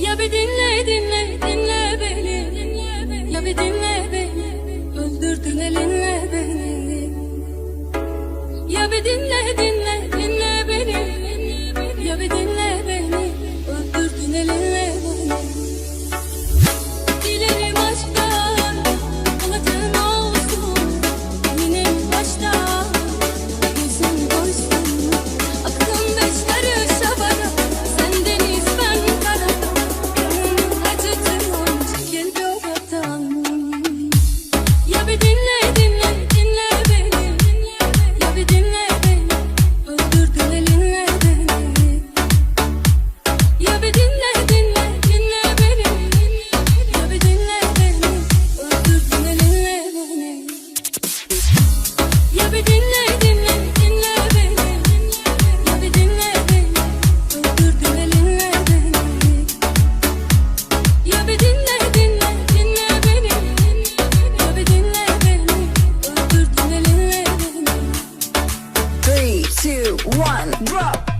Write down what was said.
Ya bir dinle dinle dinle beni. Ya bir dinle beni. Öldürdün elinle beni. Ya bir dinle dinle dinle beni. Ya bir dinle beni. Öldürdün elinle beni two, one, drop.